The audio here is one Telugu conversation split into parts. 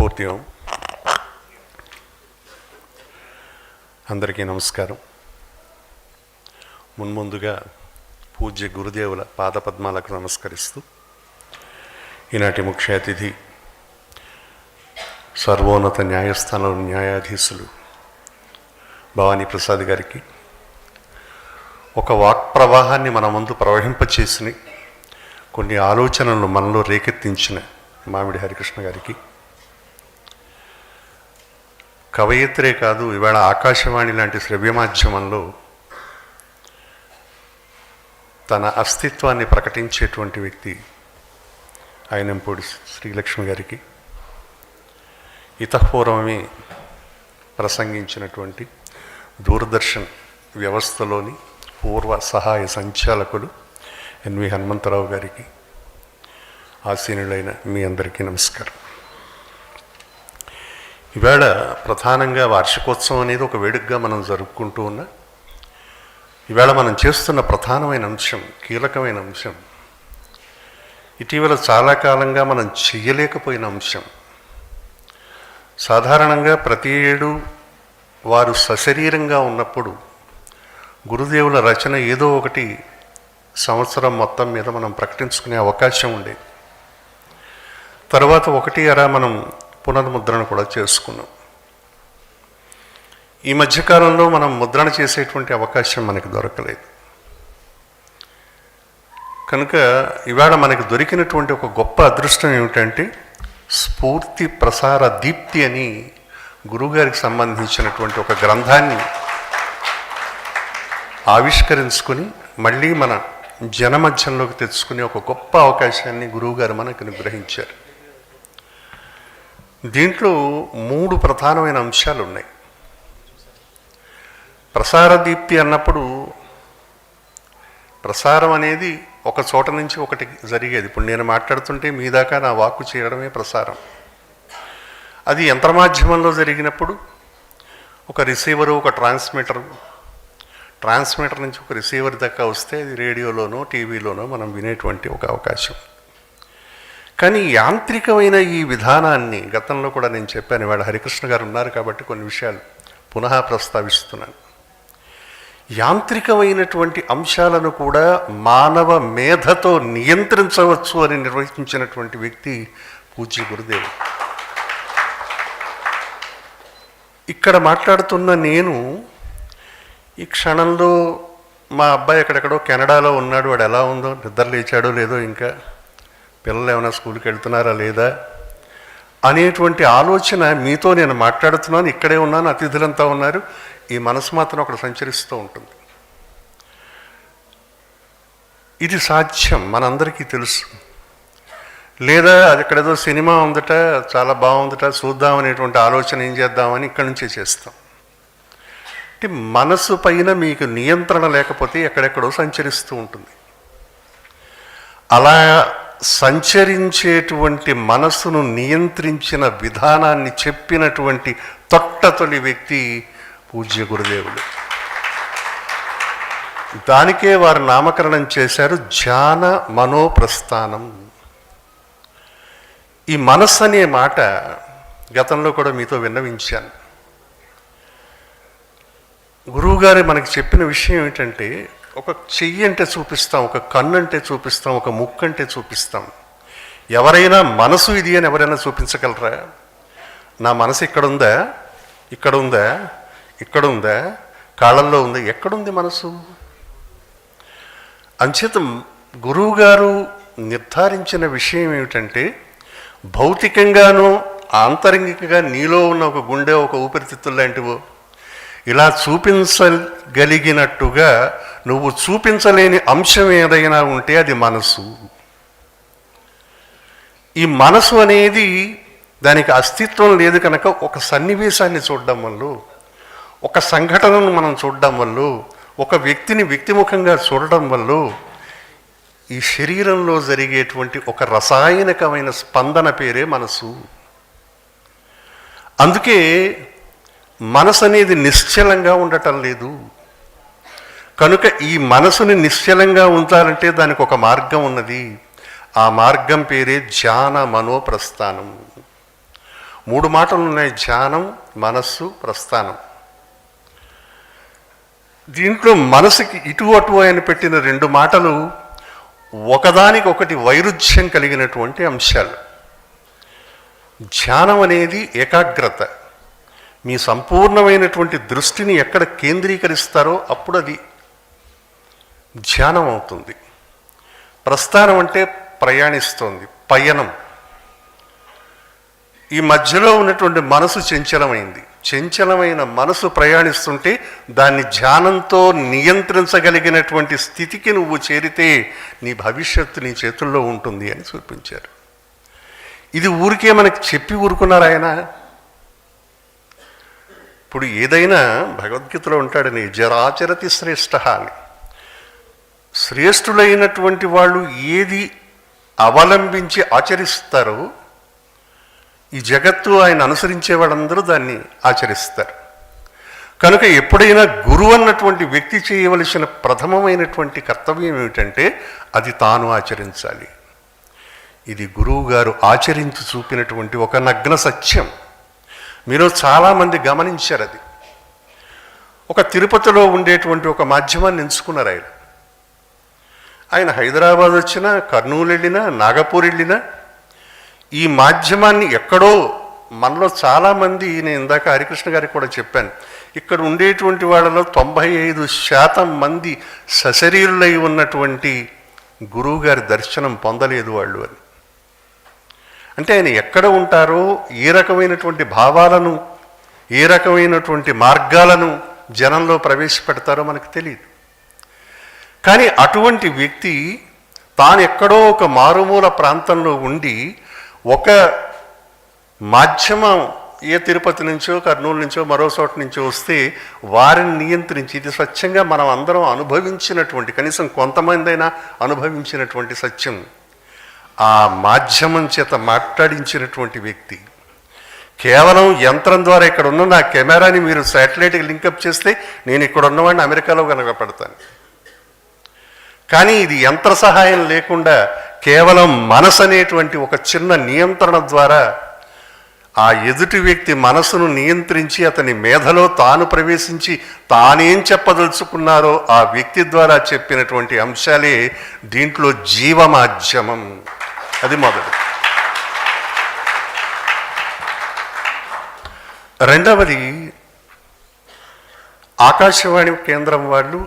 పూర్తియం అందరికీ నమస్కారం. మున్ముందుగా పూజ్య గురుదేవుల పాదపద్మాలకు నమస్కరిస్తూ ఈనాటి ముఖ్య అతిథి సర్వోన్నత న్యాయస్థానం న్యాయాధీశులు భవానీ ప్రసాద్ గారికి ఒక వాక్ ప్రవాహాన్ని మన ముందు ప్రవహింపచేసిన కొన్ని ఆలోచనలను మనలో రేకెత్తించిన మామిడి హరికృష్ణ గారికి కవయిత్రే కాదు ఇవాళ ఆకాశవాణి లాంటి శ్రవ్య మాధ్యమంలో తన అస్తిత్వాన్ని ప్రకటించేటువంటి వ్యక్తి ఆయనంపూడి శ్రీలక్ష్మి గారికి. ఇతపూర్వమే ప్రసంగించినటువంటి దూరదర్శన్ వ్యవస్థలోని పూర్వ సహాయ సంచాలకులు ఎన్వి హనుమంతరావు గారికి ఆసీనులైన మీ అందరికీ నమస్కారం. ఈవేళ ప్రధానంగా వార్షికోత్సవం అనేది ఒక వేడుకగా మనం జరుపుకుంటూ ఉన్నా ఈవేళ మనం చేస్తున్న ప్రధానమైన అంశం కీలకమైన అంశం ఇటీవల చాలా కాలంగా మనం చేయలేకపోయిన అంశం. సాధారణంగా ప్రతి ఏడు వారు సశరీరంగా ఉన్నప్పుడు గురుదేవుల రచన ఏదో ఒకటి సంవత్సరం మొత్తం మీద మనం ప్రకటించుకునే అవకాశం ఉండేది. తర్వాత ఒకటి అరా మనం పునర్ముద్రణ కూడా చేసుకున్నాం. ఈ మధ్యకాలంలో మనం ముద్రణ చేసేటువంటి అవకాశం మనకు దొరకలేదు. కనుక ఇవాళ మనకు దొరికినటువంటి ఒక గొప్ప అదృష్టం ఏమిటంటే స్ఫూర్తి ప్రసార దీప్తి అని గురువుగారికి సంబంధించినటువంటి ఒక గ్రంథాన్ని ఆవిష్కరించుకొని మళ్ళీ మన జనమధ్యంలోకి తెచ్చుకునే ఒక గొప్ప అవకాశాన్ని గురువుగారు మనకు అనుగ్రహించారు. దీంట్లో మూడు ప్రధానమైన అంశాలు ఉన్నాయి ప్రసార దీప్తి అన్నప్పుడు ప్రసారం అనేది ఒక చోట నుంచి ఒకటి జరిగేది. ఇప్పుడు నేను మాట్లాడుతుంటే మీ దాకా నా వాక్కు చేయడమే ప్రసారం. అది యంత్రమాధ్యమంలో జరిగినప్పుడు ఒక రిసీవరు ఒక ట్రాన్స్మిటరు ట్రాన్స్మిటర్ నుంచి ఒక రిసీవర్ దాకా వస్తే అది రేడియోలోనో టీవీలోనో మనం వినేటువంటి ఒక అవకాశం. కానీ యాంత్రికమైన ఈ విధానాన్ని గతంలో కూడా నేను చెప్పాను వాడు హరికృష్ణ గారు ఉన్నారు కాబట్టి కొన్ని విషయాలు పునః ప్రస్తావిస్తున్నాను. యాంత్రికమైనటువంటి అంశాలను కూడా మానవ మేధతో నియంత్రించవచ్చు అని నిర్వహించినటువంటి వ్యక్తి పూజ్య గురుదేవుడు. ఇక్కడ మాట్లాడుతున్న నేను ఈ క్షణంలో మా అబ్బాయి ఎక్కడెక్కడో కెనడాలో ఉన్నాడు వాడు ఎలా ఉందో నిద్ర లేచాడో లేదో ఇంకా పిల్లలు ఏమైనా స్కూల్కి వెళ్తున్నారా లేదా అనేటువంటి ఆలోచన మీతో నేను మాట్లాడుతున్నాను ఇక్కడే ఉన్నాను అతిథులంతా ఉన్నారు. ఈ మనసు మాత్రం అక్కడ సంచరిస్తూ ఉంటుంది. ఇది సాధ్యం మనందరికీ తెలుసు. లేదా అది ఎక్కడేదో సినిమా ఉందట చాలా బాగుందట చూద్దాం అనేటువంటి ఆలోచన ఏం చేద్దామని ఇక్కడి నుంచే చేస్తాం. అంటే మనసు పైన మీకు నియంత్రణ లేకపోతే ఎక్కడెక్కడో సంచరిస్తూ ఉంటుంది. అలా సంచరించేటువంటి మనస్సును నియంత్రించిన విధానాన్ని చెప్పినటువంటి తొట్టతొలి వ్యక్తి పూజ్య గురుదేవుడు. దానికే వారు నామకరణం చేశారు ధ్యాన మనోప్రస్థానం. ఈ మనస్సు అనే మాట గతంలో కూడా మీతో విన్నవించాను. గురువుగారు మనకి చెప్పిన విషయం ఏమిటంటే ఒక చెయ్యి అంటే చూపిస్తాం ఒక కన్ను అంటే చూపిస్తాం ఒక ముక్కు అంటే చూపిస్తాం. ఎవరైనా మనసు ఇది అని ఎవరైనా చూపించగలరా? నా మనసు ఇక్కడ ఉందా ఇక్కడ ఉందా ఇక్కడ ఉందా కాళ్ళల్లో ఉందా? ఎక్కడుంది మనసు? అంచేత గురువుగారు నిర్ధారించిన విషయం ఏమిటంటే భౌతికంగానూ ఆంతరంగికంగా నీలో ఉన్న ఒక గుండె ఒక ఊపిరితిత్తులు లాంటివో ఇలా చూపించగలిగినట్టుగా నువ్వు చూపించలేని అంశం ఏదైనా ఉంటే అది మనసు ఈ మనసు అనేది దానికి అస్తిత్వం లేదు కనుక ఒక సన్నివేశాన్ని చూడడం వల్ల ఒక సంఘటనను మనం చూడడం వల్ల ఒక వ్యక్తిని వ్యక్తిముఖంగా చూడడం వల్ల ఈ శరీరంలో జరిగేటువంటి ఒక రసాయనికమైన స్పందన పేరే మనసు అందుకే మనసు అనేది నిశ్చలంగా ఉండటం లేదు. కనుక ఈ మనసుని నిశ్చలంగా ఉంచాలంటే దానికి ఒక మార్గం ఉన్నది. ఆ మార్గం పేరే ధ్యాన మనోప్రస్థానం. మూడు మాటలు ఉన్నాయి. ధ్యానం మనస్సు ప్రస్థానం. దీంట్లో మనసుకి ఇటు అటు అని పెట్టిన రెండు మాటలు ఒకదానికొకటి వైరుధ్యం కలిగినటువంటి అంశాలు. ధ్యానం అనేది ఏకాగ్రత. మీ సంపూర్ణమైనటువంటి దృష్టిని ఎక్కడ కేంద్రీకరిస్తారో అప్పుడు అది ధ్యానం అవుతుంది ప్రస్థానం అంటే ప్రయాణిస్తోంది పయనం. ఈ మధ్యలో ఉన్నటువంటి మనసు చంచలమైంది. చంచలమైన మనసు ప్రయాణిస్తుంటే దాన్ని ధ్యానంతో నియంత్రించగలిగినటువంటి స్థితికి నువ్వు చేరితే నీ భవిష్యత్తు నీ చేతుల్లో ఉంటుంది అని చూపించారు. ఇది ఊరికే మనకి చెప్పి ఊరుకున్నారు ఆయన. ఇప్పుడు ఏదైనా భగవద్గీతలో ఉంటాడని జరాచరతి శ్రేష్ఠ అని. శ్రేష్ఠులైనటువంటి వాళ్ళు ఏది అవలంబించి ఆచరిస్తారో ఈ జగత్తు ఆయన అనుసరించే వాళ్ళందరూ దాన్ని ఆచరిస్తారు. కనుక ఎప్పుడైనా గురువు అన్నటువంటి వ్యక్తి చేయవలసిన ప్రథమమైనటువంటి కర్తవ్యం ఏమిటంటే అది తాను ఆచరించాలి. ఇది గురువు గారు ఆచరించి చూపినటువంటి ఒక నగ్న సత్యం. మీరు చాలామంది గమనించారు అది. ఒక తిరుపతిలో ఉండేటువంటి ఒక మాధ్యమాన్ని ఎంచుకున్నారు ఆయన. ఆయన హైదరాబాద్ వచ్చినా కర్నూలు వెళ్ళినా నాగపూర్ వెళ్ళినా ఈ మాధ్యమాన్ని ఎక్కడో మనలో చాలామంది నేను ఇందాక హరికృష్ణ గారికి కూడా చెప్పాను. ఇక్కడ ఉండేటువంటి వాళ్ళలో తొంభై ఐదు శాతం మంది సశరీరులై ఉన్నటువంటి గురువుగారి దర్శనం పొందలేదు వాళ్ళు అని. అంటే ఆయన ఎక్కడ ఉంటారో ఏ రకమైనటువంటి భావాలను ఏ రకమైనటువంటి మార్గాలను జనంలో ప్రవేశపెడతారో మనకు తెలియదు కానీ అటువంటి వ్యక్తి తాను ఎక్కడో ఒక మారుమూల ప్రాంతంలో ఉండి ఒక మాధ్యమం ఏ తిరుపతి నుంచో కర్నూలు నుంచో మరో చోట నుంచో వస్తే వారిని నియంత్రించి ఇది స్వచ్ఛంగా మనం అందరం అనుభవించినటువంటి కనీసం కొంతమందైనా అనుభవించినటువంటి సత్యం. ఆ మాధ్యమం చేత మాట్లాడించినటువంటి వ్యక్తి కేవలం యంత్రం ద్వారా ఇక్కడ ఉన్న నా కెమెరాని మీరు శాటిలైట్కి లింకప్ చేస్తే నేను ఇక్కడ ఉన్నవాడిని అమెరికాలో కనుక పెడతాను కానీ ఇది యంత్ర సహాయం లేకుండా కేవలం మనసు అనేటువంటి ఒక చిన్న నియంత్రణ ద్వారా ఆ ఎదుటి వ్యక్తి మనసును నియంత్రించి అతని మేధలో తాను ప్రవేశించి తానేం చెప్పదలుచుకున్నారో ఆ వ్యక్తి ద్వారా చెప్పినటువంటి అంశాలే దీంట్లో జీవమాధ్యమం. అది మొదటి. రెండవది ఆకాశవాణి కేంద్రం వాళ్ళు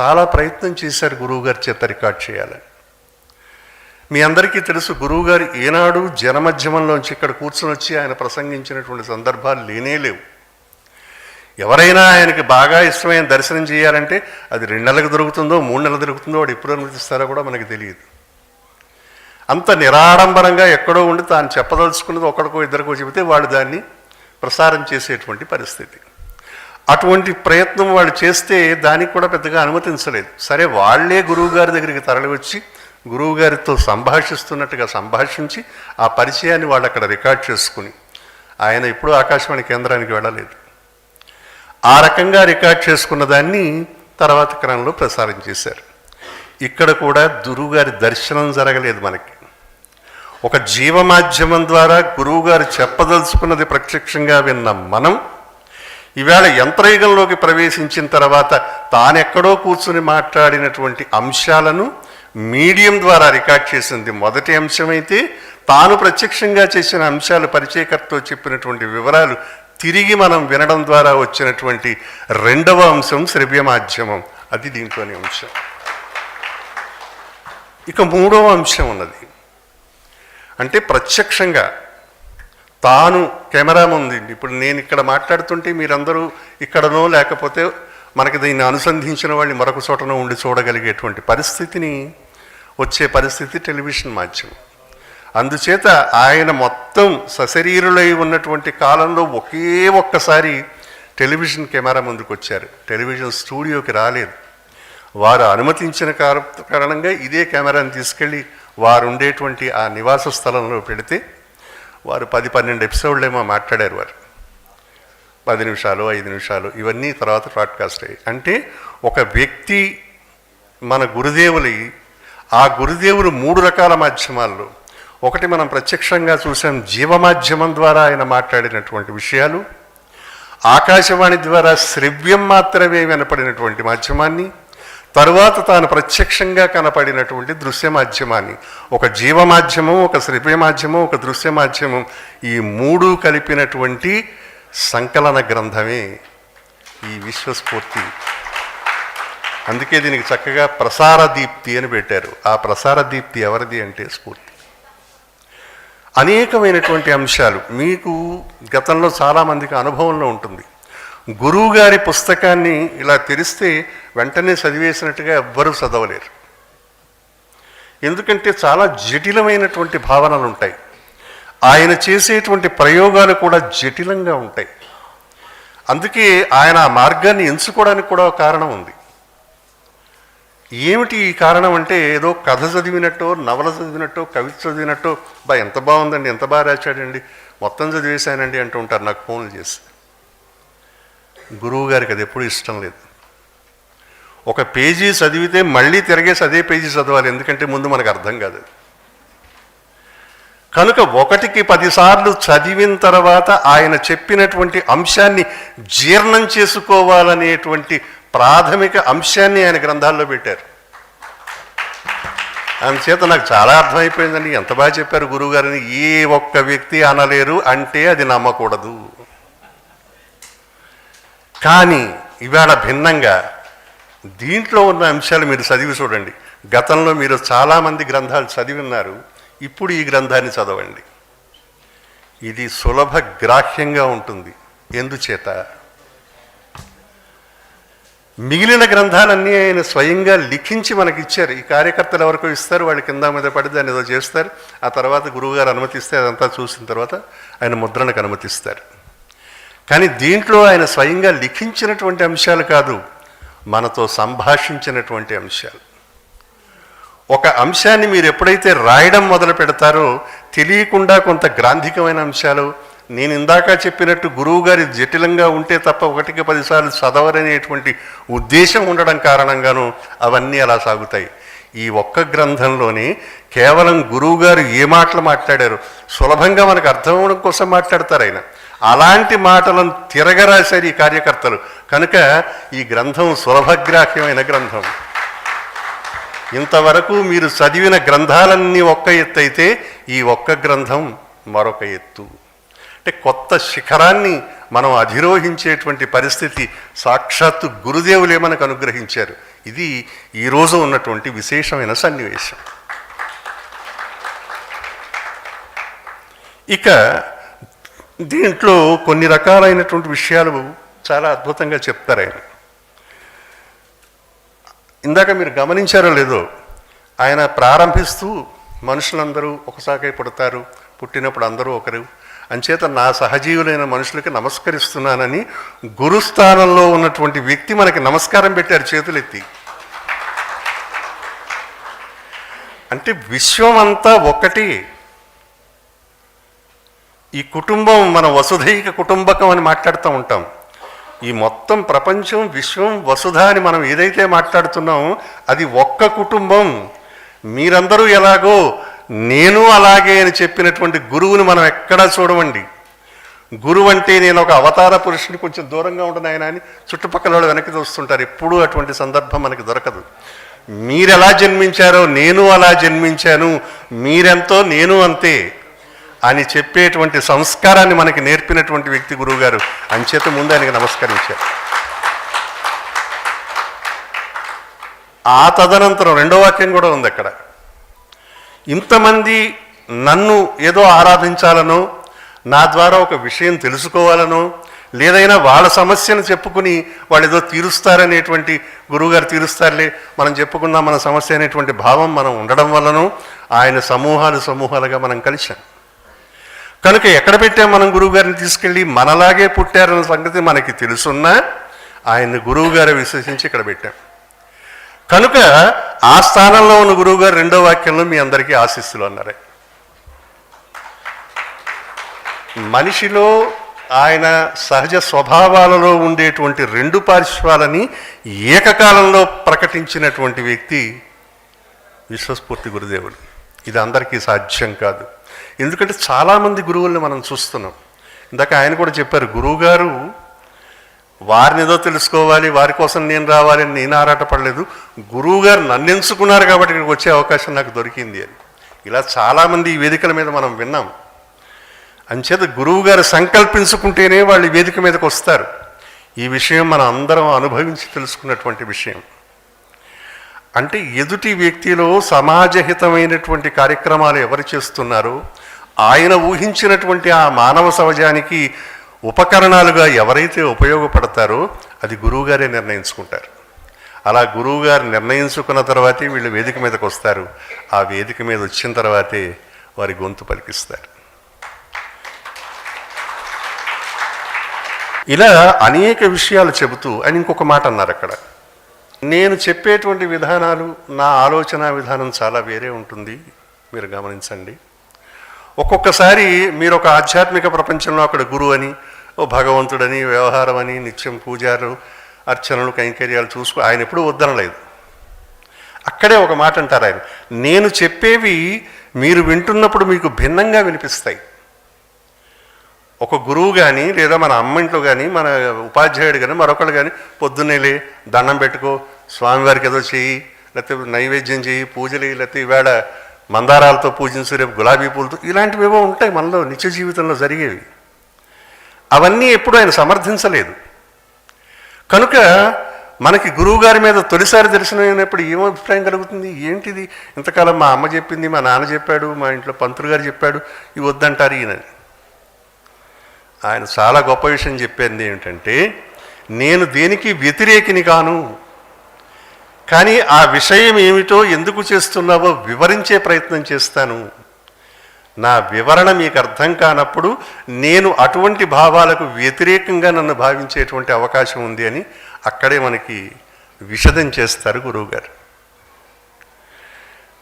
చాలా ప్రయత్నం చేశారు గురువుగారి చేత రికార్డ్ చేయాలని. మీ అందరికీ తెలుసు గురువుగారు ఏనాడు జనమధ్యమంలోంచి ఇక్కడ కూర్చుని వచ్చి ఆయన ప్రసంగించినటువంటి సందర్భాలు లేనే లేవు. ఎవరైనా ఆయనకి బాగా ఇష్టమైన దర్శనం చేయాలంటే అది రెండు నెలలకు దొరుకుతుందో మూడు నెలలు దొరుకుతుందో వాడు ఎప్పుడు అనుమతిస్తారో కూడా మనకు తెలియదు. అంత నిరాడంబరంగా ఎక్కడో ఉండి తాను చెప్పదలుచుకున్నది ఒకడికో ఇద్దరికో చెబితే వాడు దాన్ని ప్రసారం చేసేటువంటి పరిస్థితి. అటువంటి ప్రయత్నం వాళ్ళు చేస్తే దానికి కూడా పెద్దగా అనుమతించలేదు. సరే వాళ్ళే గురువుగారి దగ్గరికి తరలివచ్చి గురువుగారితో గురువు గారితో సంభాషిస్తున్నట్టుగా సంభాషించి ఆ పరిచయాన్ని వాళ్ళు అక్కడ రికార్డ్ చేసుకుని ఆయన ఎప్పుడూ ఆకాశవాణి కేంద్రానికి వెళ్ళలేదు. ఆ రకంగా రికార్డ్ చేసుకున్న దాన్ని తర్వాత క్రమంలో ప్రసారం చేశారు. ఇక్కడ కూడా గురువుగారి దర్శనం జరగలేదు మనకి. ఒక జీవమాధ్యమం ద్వారా గురువుగారు చెప్పదలుచుకున్నది ప్రత్యక్షంగా విన్న మనం ఈవేళ యంత్రయుగంలోకి ప్రవేశించిన తర్వాత తానెక్కడో కూర్చుని మాట్లాడినటువంటి అంశాలను మీడియం ద్వారా రికార్డ్ చేసింది మొదటి అంశమైతే తాను ప్రత్యక్షంగా చేసిన అంశాలు పరిచయకర్తతో చెప్పినటువంటి వివరాలు తిరిగి మనం వినడం ద్వారా వచ్చినటువంటి రెండవ అంశం శ్రవ్య మాధ్యమం. అది దీంట్లోని అంశం. ఇక మూడవ అంశం ఉన్నది. అంటే ప్రత్యక్షంగా తాను కెమెరా ముందండి ఇప్పుడు నేను ఇక్కడ మాట్లాడుతుంటే మీరందరూ ఇక్కడనో లేకపోతే మనకి దీన్ని అనుసంధించిన వాళ్ళని మరొక చోటనో ఉండి చూడగలిగేటువంటి పరిస్థితిని వచ్చే పరిస్థితి టెలివిజన్ మాధ్యమం. అందుచేత ఆయన మొత్తం సశరీరులై ఉన్నటువంటి కాలంలో ఒకే ఒక్కసారి టెలివిజన్ కెమెరా ముందుకు వచ్చారు టెలివిజన్ స్టూడియోకి రాలేదు. వారు అనుమతించిన కార- కారణంగా ఇదే కెమెరాని తీసుకెళ్ళి వారు ఉండేటువంటి ఆ నివాస స్థలంలో పెడితే వారు పది పన్నెండు ఎపిసోడ్లేమో మాట్లాడారు వారు. పది నిమిషాలు ఐదు నిమిషాలు ఇవన్నీ తర్వాత బ్రాడ్కాస్ట్ అయ్యాయి. అంటే ఒక వ్యక్తి మన గురుదేవులి ఆ గురుదేవులు మూడు రకాల మాధ్యమాల్లో. ఒకటి మనం ప్రత్యక్షంగా చూసాం జీవమాధ్యమం ద్వారా ఆయన మాట్లాడినటువంటి విషయాలు. ఆకాశవాణి ద్వారా శ్రవ్యం మాత్రమే వినపడినటువంటి మాధ్యమాన్ని. తరువాత తాను ప్రత్యక్షంగా కనపడినటువంటి దృశ్య మాధ్యమాన్ని ఒక జీవ మాధ్యమం ఒక శ్రీపే మాధ్యమం ఒక దృశ్య మాధ్యమం ఈ మూడు కలిపినటువంటి సంకలన గ్రంథమే ఈ విశ్వస్ఫూర్తి. అందుకే దీనికి చక్కగా ప్రసార దీప్తి అని పెట్టారు. ఆ ప్రసార దీప్తి ఎవరిది అంటే స్ఫూర్తి. అనేకమైనటువంటి అంశాలు మీకు గతంలో చాలామందికి అనుభవంలో ఉంటుంది. గురువు గారి పుస్తకాన్ని ఇలా తెరిస్తే వెంటనే చదివేసినట్టుగా ఎవ్వరూ చదవలేరు. ఎందుకంటే చాలా జటిలమైనటువంటి భావనలు ఉంటాయి. ఆయన చేసేటువంటి ప్రయోగాలు కూడా జటిలంగా ఉంటాయి. అందుకే ఆయన ఆ మార్గాన్ని ఎంచుకోవడానికి కూడా ఒక కారణం ఉంది. ఏమిటి ఈ కారణం అంటే ఏదో కథ చదివినట్టో నవల చదివినట్టో కవిత చదివినట్టో బా ఎంత బాగుందండి ఎంత బాగా రాశాడండి మొత్తం చదివేశానండి అంటూ ఉంటారు. నాకు ఫోన్లు చేసి. గురువు గారికి అది ఎప్పుడు ఇష్టం లేదు. ఒక పేజీ చదివితే మళ్ళీ తిరగేసి అదే పేజీ చదవాలి ఎందుకంటే ముందు మనకు అర్థం కాదు కనుక ఒకటికి పదిసార్లు చదివిన తర్వాత ఆయన చెప్పినటువంటి అంశాన్ని జీర్ణం చేసుకోవాలనేటువంటి ప్రాథమిక అంశాన్ని ఆయన గ్రంథాల్లో పెట్టారు. అందుచేత నాకు చాలా అర్థమైపోయిందండి. ఎంత బాగా చెప్పారు గురువుగారిని. ఏ ఒక్క వ్యక్తి అనలేరు అంటే అది నమ్మకూడదు. కానీ ఇవాళ భిన్నంగా దీంట్లో ఉన్న అంశాలు మీరు చదివి చూడండి. గతంలో మీరు చాలామంది గ్రంథాలు చదివి ఉన్నారు ఇప్పుడు ఈ గ్రంథాన్ని చదవండి. ఇది సులభ గ్రాహ్యంగా ఉంటుంది. ఎందుచేత? మిగిలిన గ్రంథాలన్నీ ఆయన స్వయంగా లిఖించి మనకి ఇచ్చారు ఈ కార్యకర్తలు ఎవరికో ఇస్తారు వాళ్ళు కింద మీద పడి దాన్ని ఏదో చేస్తారు. ఆ తర్వాత గురువుగారు అనుమతిస్తే అదంతా చూసిన తర్వాత ఆయన ముద్రణకు అనుమతిస్తారు. కానీ దీంట్లో ఆయన స్వయంగా లిఖించినటువంటి అంశాలు కాదు మనతో సంభాషించినటువంటి అంశాలు. ఒక అంశాన్ని మీరు ఎప్పుడైతే రాయడం మొదలు పెడతారో తెలియకుండా కొంత గ్రాంధికమైన అంశాలు నేను ఇందాక చెప్పినట్టు గురువుగారి జటిలంగా ఉంటే తప్ప ఒకటికి పదిసార్లు చదవరనేటువంటి ఉద్దేశం ఉండడం కారణంగాను అవన్నీ అలా సాగుతాయి. ఈ ఒక్క గ్రంథంలోని కేవలం గురువుగారు ఏ మాటలు మాట్లాడారు? సులభంగా మనకు అర్థం అవడం కోసం మాట్లాడతారు ఆయన. అలాంటి మాటలను తిరగరాశారు ఈ కార్యకర్తలు. కనుక ఈ గ్రంథం సులభగ్రాహ్యమైన గ్రంథం. ఇంతవరకు మీరు చదివిన గ్రంథాలన్నీ ఒక్క ఎత్తు అయితే ఈ ఒక్క గ్రంథం మరొక ఎత్తు. అంటే కొత్త శిఖరాన్ని మనం అధిరోహించేటువంటి పరిస్థితి సాక్షాత్తు గురుదేవులే మనకు అనుగ్రహించారు. ఇది ఈరోజు ఉన్నటువంటి విశేషమైన సన్నివేశం. ఇక దీంట్లో కొన్ని రకాలైనటువంటి విషయాలు చాలా అద్భుతంగా చెప్తారు ఆయన. ఇందాక మీరు గమనించారో లేదో ఆయన ప్రారంభిస్తూ మనుషులందరూ ఒకసాకై పుడతారు పుట్టినప్పుడు అందరూ ఒకరు. అంచేత నా సహజీవులైన మనుషులకి నమస్కరిస్తున్నానని గురుస్థానంలో ఉన్నటువంటి వ్యక్తి మనకి నమస్కారం పెట్టారు చేతులెత్తి. అంటే విశ్వం అంతా ఒకటి. ఈ కుటుంబం మన వసుధైక కుటుంబకం అని మాట్లాడుతూ ఉంటాం. ఈ మొత్తం ప్రపంచం విశ్వం వసుధ అని మనం ఏదైతే మాట్లాడుతున్నామో అది ఒక్క కుటుంబం. మీరందరూ ఎలాగో నేను అలాగే అని చెప్పినటువంటి గురువుని మనం ఎక్కడా చూడమండి. గురువు అంటే నేను ఒక అవతార పురుషుని కొంచెం దూరంగా ఉండను ఆయన అని చుట్టుపక్కల వాళ్ళు వెనక్కి చూస్తుంటారు. ఎప్పుడూ అటువంటి సందర్భం మనకి దొరకదు. మీరెలా జన్మించారో నేను అలా జన్మించాను. మీరెంతో నేను అంతే. అని చెప్పేటువంటి సంస్కారాన్ని మనకి నేర్పినటువంటి వ్యక్తి గురువుగారు అంచేత ముందు ఆయనకి నమస్కరించారు. ఆ తదనంతరం రెండో వాక్యం కూడా ఉంది అక్కడ. ఇంతమంది నన్ను ఏదో ఆరాధించాలనో నా ద్వారా ఒక విషయం తెలుసుకోవాలనో లేదైనా వాళ్ళ సమస్యను చెప్పుకుని వాళ్ళు ఏదో తీరుస్తారనేటువంటి గురువుగారు తీరుస్తారులే మనం చెప్పుకుందాం మన సమస్య అనేటువంటి భావం మనం ఉండడం వలన ఆయన సమూహాలు సమూహాలుగా మనం కలిశాం. కనుక ఎక్కడ పెట్టాం మనం గురువుగారిని తీసుకెళ్ళి? మనలాగే పుట్టారన్న సంగతి మనకి తెలుసున్నా ఆయన్ని గురువుగారు విశ్వసించి ఇక్కడ పెట్టాం. కనుక ఆ స్థానంలో ఉన్న గురువుగారు రెండో వాక్యంలో మీ అందరికీ ఆశిస్సులు అన్నారే. మనిషిలో ఆయన సహజ స్వభావాలలో ఉండేటువంటి రెండు పార్శ్వాలని ఏకకాలంలో ప్రకటించినటువంటి వ్యక్తి విశ్వస్ఫూర్తి గురుదేవుడు. ఇది అందరికీ సాధ్యం కాదు. ఎందుకంటే చాలామంది గురువుల్ని మనం చూస్తున్నాం. ఇందాక ఆయన కూడా చెప్పారు గురువుగారు వారిని ఏదో తెలుసుకోవాలి వారి కోసం నేను రావాలి అని నేను ఆరాటపడలేదు గురువుగారు నన్ను ఎంచుకున్నారు కాబట్టి ఇక్కడికి వచ్చే అవకాశం నాకు దొరికింది అని. ఇలా చాలామంది ఈ వేదికల మీద మనం విన్నాం. అంచేత గురువుగారు సంకల్పించుకుంటేనే వాళ్ళు ఈ వేదిక మీదకి వస్తారు. ఈ విషయం మనం అందరం అనుభవించి తెలుసుకున్నటువంటి విషయం. అంటే ఎదుటి వ్యక్తిలో సమాజహితమైనటువంటి కార్యక్రమాలు ఎవరు చేస్తున్నారు? ఆయన ఊహించినటువంటి ఆ మానవ సమాజానికి ఉపకరణాలుగా ఎవరైతే ఉపయోగపడతారో అది గురువుగారే నిర్ణయించుకుంటారు. అలా గురువుగారు నిర్ణయించుకున్న తర్వాతే వీళ్ళు వేదిక మీదకి వస్తారు. ఆ వేదిక మీద వచ్చిన తర్వాతే వారి గొంతు పలికిస్తారు. ఇలా అనేక విషయాలు చెబుతూ అని ఇంకొక మాట అన్నారు అక్కడ. నేను చెప్పేటువంటి విధానాలు నా ఆలోచన విధానం చాలా వేరే ఉంటుంది. మీరు గమనించండి. ఒక్కొక్కసారి మీరు ఒక ఆధ్యాత్మిక ప్రపంచంలో అక్కడ గురువు అని ఓ భగవంతుడని వ్యవహారం అని నిత్యం పూజారు అర్చనలు కైంకర్యాలు చూసుకో ఆయన ఎప్పుడూ వద్దనలేదు. అక్కడే ఒక మాట అంటారు ఆయన. నేను చెప్పేవి మీరు వింటున్నప్పుడు మీకు భిన్నంగా వినిపిస్తాయి. ఒక గురువు కానీ లేదా మన అమ్మ ఇంట్లో కానీ మన ఉపాధ్యాయుడు కానీ మరొకళ్ళు కానీ పొద్దున్నేలే దండం పెట్టుకో స్వామివారికి ఏదో చెయ్యి లేకపోతే నైవేద్యం చేయి పూజలు లేకపోతే ఈవేళ మందారాలతో పూజించు రేపు గులాబీ పూలతో ఇలాంటివి ఏవో ఉంటాయి మనలో నిత్య జీవితంలో జరిగేవి. అవన్నీ ఎప్పుడు ఆయన సమర్థించలేదు. కనుక మనకి గురువుగారి మీద తొలిసారి దర్శనం అయినప్పుడు ఏమో అభిప్రాయం కలుగుతుంది? ఏంటిది? ఇంతకాలం మా అమ్మ చెప్పింది మా నాన్న చెప్పాడు మా ఇంట్లో పంతులు గారు చెప్పాడు ఇవి వద్దంటారు ఈయనని. ఆయన చాలా గొప్ప విషయం చెప్పింది ఏమిటంటే నేను దేనికి వ్యతిరేకిని కాను కానీ ఆ విషయం ఏమిటో ఎందుకు చేస్తున్నావో వివరించే ప్రయత్నం చేస్తాను. నా వివరణ మీకు అర్థం కానప్పుడు నేను అటువంటి భావాలకు వ్యతిరేకంగా నన్ను భావించేటువంటి అవకాశం ఉంది అని అక్కడే మనకి విషదం చేస్తారు గురువుగారు.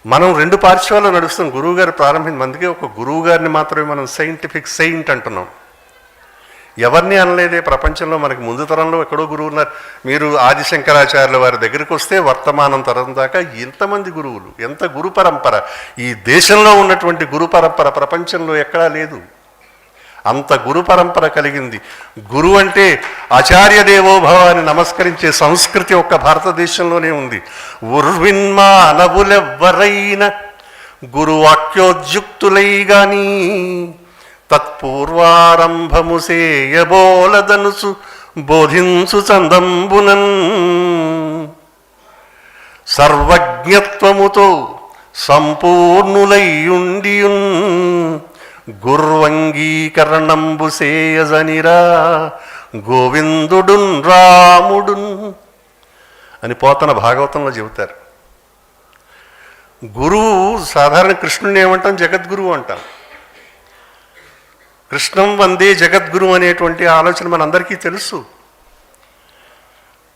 మనం రెండు పార్శ్వాల్లో నడుస్తాం గురువుగారు ప్రారంభించిన అందుకే ఒక గురువుగారిని మాత్రమే మనం సైంటిఫిక్ సెయింట్ అంటున్నాం. ఎవరిని అనలేదే? ప్రపంచంలో మనకి ముందు తరంలో ఎక్కడో గురువు ఉన్నారు. మీరు ఆదిశంకరాచార్యుల వారి దగ్గరికి వస్తే వర్తమానం తరం దాకా ఎంతమంది గురువులు ఎంత గురు పరంపర. ఈ దేశంలో ఉన్నటువంటి గురు పరంపర ప్రపంచంలో ఎక్కడా లేదు. అంత గురు పరంపర కలిగింది. గురువు అంటే ఆచార్య దేవోభవాన్ని నమస్కరించే సంస్కృతి ఒక్క భారతదేశంలోనే ఉంది. ఉర్విన్మానవులెవ్వరైన గురువాక్యోద్యుక్తులై గాని తత్పూర్వారంభము సేయబోలదనుసు బోధించు చందంబునన్. సర్వజ్ఞత్వముతో సంపూర్ణులైయుండియున్ గుర్వంగీకరణంబు సేయజనిరా గోవిందుడున్ రాముడున్ అని పోతన భాగవతంలో చెబుతారు. గురువు సాధారణ కృష్ణుని ఏమంటాం? జగద్గురువు అంటాం. కృష్ణం వందే జగద్గురు అనేటువంటి ఆలోచన మనందరికీ తెలుసు.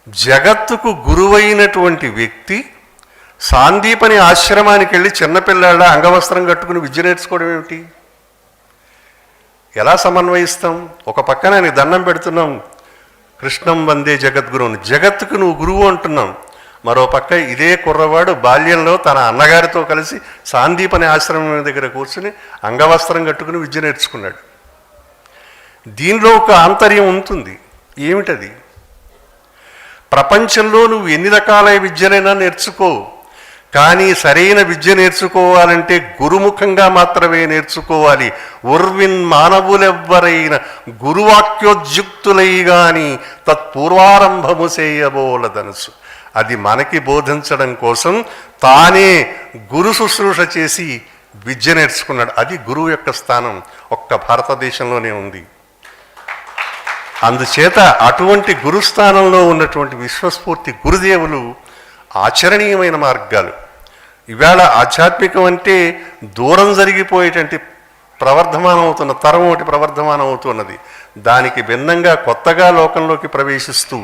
జగత్తుకు గురువైనటువంటి వ్యక్తి సాందీపని ఆశ్రమానికి వెళ్ళి చిన్నపిల్లాళ్ళ అంగవస్త్రం కట్టుకుని విద్య నేర్చుకోవడం ఏమిటి? ఎలా సమన్వయిస్తాం? ఒక పక్కన నీ దండం పెడుతున్నాం కృష్ణం వందే జగద్గురువుని జగత్తుకు నువ్వు గురువు అంటున్నాం. మరో పక్క ఇదే కుర్రవాడు బాల్యంలో తన అన్నగారితో కలిసి సాందీపని ఆశ్రమం దగ్గర కూర్చుని అంగవస్త్రం కట్టుకుని విద్య నేర్చుకున్నాడు. దీనిలో ఒక ఆంతర్యం ఉంటుంది. ఏమిటది? ప్రపంచంలో నువ్వు ఎన్ని రకాల విద్యలైనా నేర్చుకో కానీ సరైన విద్య నేర్చుకోవాలంటే గురుముఖంగా మాత్రమే నేర్చుకోవాలి. ఉర్విన్ మానవులెవ్వరైన గురువాక్యోద్యుక్తులై గాని తత్పూర్వారంభము చేయబోలదనసు. అది మనకి బోధించడం కోసం తానే గురు శుశ్రూష చేసి విద్య నేర్చుకున్నాడు. అది గురువు యొక్క స్థానం. ఒక్క భారతదేశంలోనే ఉంది. అందుచేత అటువంటి గురుస్థానంలో ఉన్నటువంటి విశ్వస్ఫూర్తి గురుదేవులు ఆచరణీయమైన మార్గాలు. ఇవాళ ఆధ్యాత్మికం అంటే దూరం జరిగిపోయేటువంటి ప్రవర్ధమానం అవుతున్న తరం ఒకటి ప్రవర్ధమానం అవుతున్నది దానికి భిన్నంగా కొత్తగా లోకంలోకి ప్రవేశిస్తూ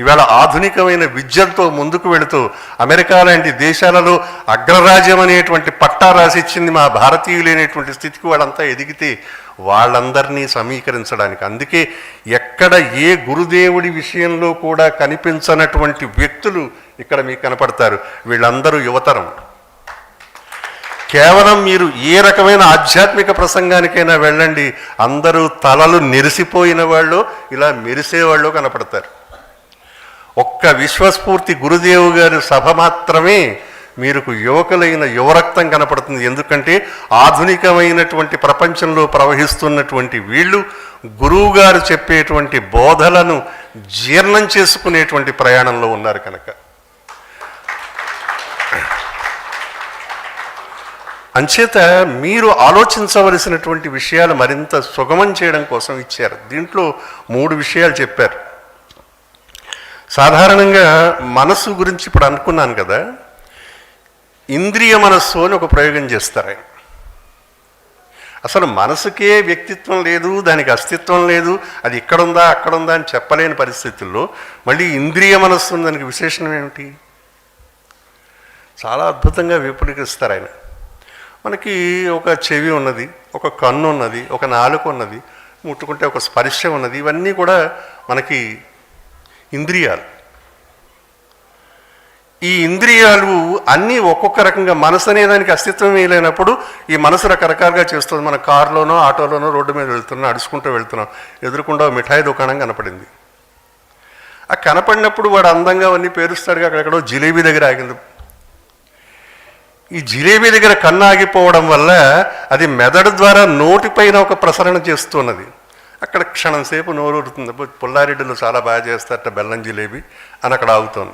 ఇవాళ ఆధునికమైన విద్యలతో ముందుకు వెళుతూ అమెరికా లాంటి దేశాలలో అగ్రరాజ్యం అనేటువంటి పట్టా రాసిచ్చింది మా భారతీయులైనటువంటి స్థితికి వాళ్ళంతా ఎదిగితే వాళ్ళందరినీ సమీకరించడానికి. అందుకే ఎక్కడ ఏ గురుదేవుడి విషయంలో కూడా కనిపించనటువంటి వ్యక్తులు ఇక్కడ మీకు కనపడతారు. వీళ్ళందరూ యువతరం. కేవలం మీరు ఏ రకమైన ఆధ్యాత్మిక ప్రసంగానికైనా వెళ్ళండి. అందరూ తలలు నెరిసిపోయిన వాళ్ళు ఇలా మెరిసేవాళ్ళు కనపడతారు. ఒక్క విశ్వస్ఫూర్తి గురుదేవు గారి సభ మాత్రమే మీరుకు యువకులైన యువరక్తం కనపడుతుంది. ఎందుకంటే ఆధునికమైనటువంటి ప్రపంచంలో ప్రవహిస్తున్నటువంటి వీళ్ళు గురువు గారు చెప్పేటువంటి బోధలను జీర్ణం చేసుకునేటువంటి ప్రయాణంలో ఉన్నారు కనుక. అంచేత మీరు ఆలోచించవలసినటువంటి విషయాలు మరింత సుగమం చేయడం కోసం ఇచ్చారు. దీంట్లో మూడు విషయాలు చెప్పారు. సాధారణంగా మనసు గురించి ఇప్పుడు అనుకున్నాను కదా ఇంద్రియ మనస్సు అని ఒక ప్రయోగం చేస్తారు. అసలు మనసుకే వ్యక్తిత్వం లేదు దానికి అస్తిత్వం లేదు అది ఇక్కడుందా అక్కడుందా అని చెప్పలేని పరిస్థితుల్లో మళ్ళీ ఇంద్రియ మనస్సు ఉంది దానికి విశేషణం ఏమిటి? చాలా అద్భుతంగా విపులీకరిస్తారు ఆయన. మనకి ఒక చెవి ఉన్నది ఒక కన్ను ఉన్నది ఒక నాలుక ఉన్నది ముట్టుకుంటే ఒక స్పర్శ ఉన్నది ఇవన్నీ కూడా మనకి ఇంద్రియాలు. ఈ ఇంద్రియాలు అన్నీ ఒక్కొక్క రకంగా మనసు అనే దానికి అస్తిత్వం లేనప్పుడు ఈ మనసు రకరకాలుగా చేస్తుంది. మన కారులోనో ఆటోలోనో రోడ్డు మీద వెళ్తున్నాం అడుచుకుంటూ వెళ్తున్నాం. ఎదురుకుండా మిఠాయి దుకాణం కనపడింది. ఆ కనపడినప్పుడు వాడు అందంగా అవన్నీ పేరుస్తాడుగా అక్కడెక్కడో జిలేబీ దగ్గర ఆగింది. ఈ జిలేబీ దగ్గర కన్ను ఆగిపోవడం వల్ల అది మెదడు ద్వారా నోటిపైన ఒక ప్రసరణ చేస్తున్నది. అక్కడ క్షణం సేపు నోరూరుతుంది పుల్లారెడ్డిలో చాలా బాగా చేస్తారట బెల్లం జిలేబీ అని అక్కడ ఆగుతోంది.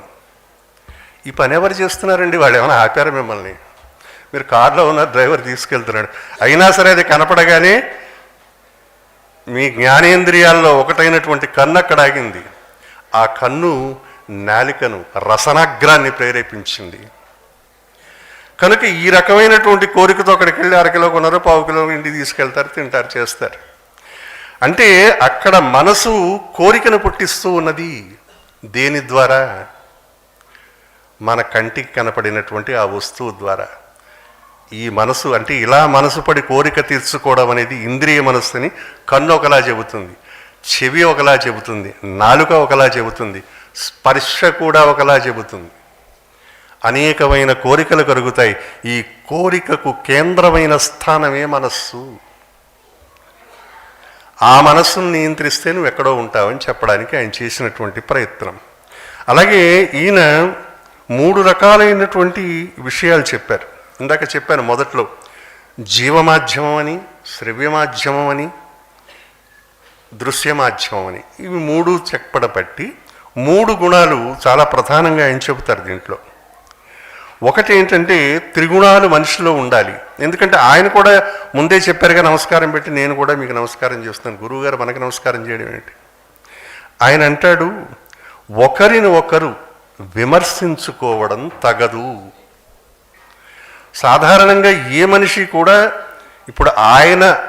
ఈ పని ఎవరు చేస్తున్నారండి? వాళ్ళు ఏమైనా ఆపారు మిమ్మల్ని? మీరు కారులో ఉన్న డ్రైవర్ తీసుకెళ్తున్నాడు. అయినా సరే అది కనపడగానే మీ జ్ఞానేంద్రియాల్లో ఒకటైనటువంటి కన్ను అక్కడ ఆగింది. ఆ కన్ను నాలికను రసనాగ్రాన్ని ప్రేరేపించింది. కనుక ఈ రకమైనటువంటి కోరికతో అక్కడికి వెళ్ళి అరకిలో కొన్నారు పావు కిలో ఇంటికి తీసుకెళ్తారు తింటారు చేస్తారు. అంటే అక్కడ మనసు కోరికను పుట్టిస్తూ ఉన్నది దేని ద్వారా? మన కంటికి కనపడినటువంటి ఆ వస్తువు ద్వారా. ఈ మనసు అంటే ఇలా మనసు పడి కోరిక తీర్చుకోవడం అనేది ఇంద్రియ మనస్సుని కన్ను ఒకలా చెబుతుంది చెవి ఒకలా చెబుతుంది నాలుక ఒకలా చెబుతుంది స్పర్శ కూడా ఒకలా చెబుతుంది. అనేకమైన కోరికలు కలుగుతాయి. ఈ కోరికకు కేంద్రమైన స్థానమే మనస్సు. ఆ మనస్సును నియంత్రిస్తే నువ్వు ఎక్కడో ఉంటావని చెప్పడానికి ఆయన చేసినటువంటి ప్రయత్నం. అలాగే ఈయన మూడు రకాలైనటువంటి విషయాలు చెప్పారు. ఇందాక చెప్పాను మొదట్లో జీవమాధ్యమం అని శ్రవ్యమాధ్యమం అని దృశ్యమాధ్యమం అని ఇవి మూడు చెప్పడబట్టి మూడు గుణాలు చాలా ప్రధానంగా ఆయన చెబుతారు దీంట్లో. ఒకటి ఏంటంటే త్రిగుణాలు మనిషిలో ఉండాలి. ఎందుకంటే ఆయన కూడా ముందే చెప్పారుగా నమస్కారం పెట్టి నేను కూడా మీకు నమస్కారం చేస్తున్నాను. గురువుగారు మనకు నమస్కారం చేయడం ఏంటి? ఆయన అంటాడు ఒకరిని ఒకరు విమర్శించుకోవడం తగదు. సాధారణంగా ఏ మనిషి కూడా ఇప్పుడు ఆయన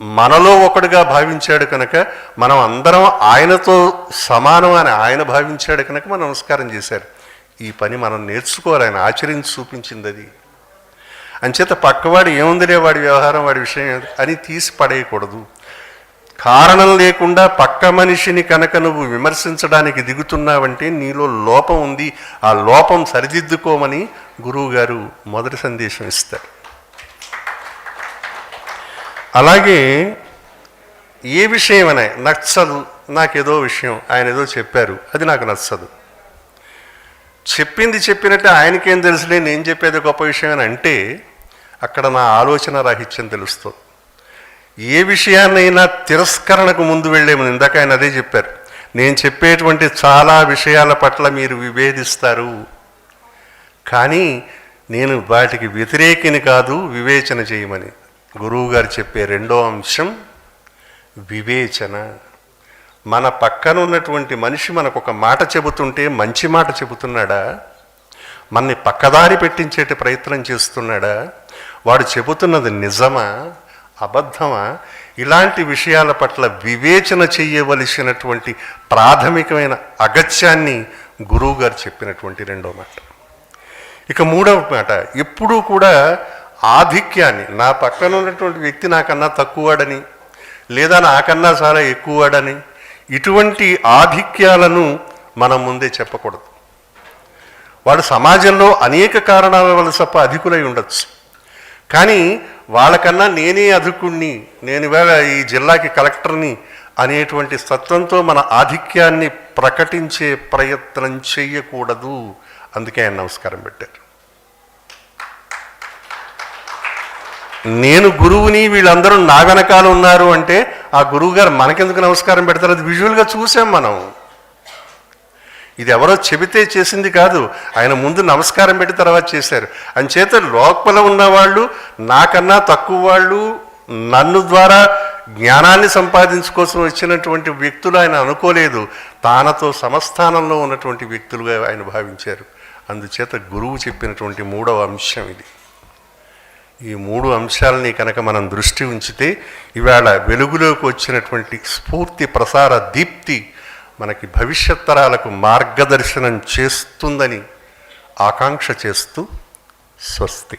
మనలో ఒకడుగా భావించాడు కనుక మనం అందరం ఆయనతో సమానం అని ఆయన భావించాడు కనుక మనం నమస్కారం చేశారు. ఈ పని మనం నేర్చుకోవాలి. ఆయన ఆచరించి చూపించింది అది అంచేత పక్కవాడు ఏముందిలే వాడి వ్యవహారం వాడి విషయం అని తీసి పడేయకూడదు. కారణం లేకుండా పక్క మనిషిని కనుక నువ్వు విమర్శించడానికి దిగుతున్నావంటే నీలో లోపం ఉంది. ఆ లోపం సరిదిద్దుకోమని గురువు గారు మొదటి సందేశం ఇస్తారు. అలాగే ఏ విషయమైనా నచ్చదు. నాకేదో విషయం ఆయన ఏదో చెప్పారు. అది నాకు నచ్చదు. చెప్పింది చెప్పినట్టు ఆయనకేం తెలుసులే నేను చెప్పేది గొప్ప విషయం అని అంటే అక్కడ నా ఆలోచన రాహిత్యం తెలుస్తుంది. ఏ విషయాన్నైనా తిరస్కరణకు ముందు వెళ్ళేమని ఇందాక ఆయన అదే చెప్పారు నేను చెప్పేటువంటి చాలా విషయాల పట్ల మీరు విభేదిస్తారు కానీ నేను వాటికి వ్యతిరేకిని కాదు వివేచన చేయమని. గురువు గారు చెప్పే రెండో అంశం వివేచన. మన పక్కన ఉన్నటువంటి మనిషి మనకు ఒక మాట చెబుతుంటే మంచి మాట చెబుతున్నాడా? మనని పక్కదారి పెట్టించేటి ప్రయత్నం చేస్తున్నాడా? వాడు చెబుతున్నది నిజమా? అబద్ధమా? ఇలాంటి విషయాల పట్ల వివేచన చేయవలసినటువంటి ప్రాథమికమైన అగత్యాన్ని గురువు గారు చెప్పినటువంటి రెండో మాట. ఇక మూడవ మాట ఎప్పుడూ కూడా ఆధిక్యాన్ని నా పక్కన ఉన్నటువంటి వ్యక్తి నాకన్నా తక్కువవాడని లేదా నాకన్నా చాలా ఎక్కువవాడని ఇటువంటి ఆధిక్యాలను మనం ముందే చెప్పకూడదు. వాడు సమాజంలో అనేక కారణాల వల్ల తప్ప అధికులై ఉండొచ్చు. కానీ వాళ్ళకన్నా నేనే అధికుణ్ణి నేను ఇవాళ ఈ జిల్లాకి కలెక్టర్ని అనేటువంటి తత్వంతో మన ఆధిక్యాన్ని ప్రకటించే ప్రయత్నం చేయకూడదు అందుకే ఆయన నమస్కారం పెట్టారు. నేను గురువుని వీళ్ళందరూ నా వెనకాల ఉన్నారు అంటే ఆ గురువు గారు మనకెందుకు నమస్కారం పెడతారు? అది విజువల్గా చూసాం మనం. ఇది ఎవరో చెబితే చేసింది కాదు. ఆయన ముందు నమస్కారం పెట్టి తర్వాత చేశారు. అంచేత లోపల ఉన్నవాళ్ళు నాకన్నా తక్కువ వాళ్ళు నన్ను ద్వారా జ్ఞానాన్ని సంపాదించుకోసం వచ్చినటువంటి వ్యక్తులు ఆయన అనుకోలేదు. తానతో సమస్థానంలో ఉన్నటువంటి వ్యక్తులుగా ఆయన భావించారు. అందుచేత గురువు చెప్పినటువంటి మూడవ అంశం ఇది. ఈ మూడు అంశాలని కనుక మనం దృష్టి ఉంచితే ఇవాళ వెలుగులోకి వచ్చినటువంటి స్ఫూర్తి ప్రసార దీప్తి మనకి భవిష్యత్ తరాలకు మార్గదర్శనం చేస్తుందని ఆకాంక్ష చేస్తూ స్వస్తి.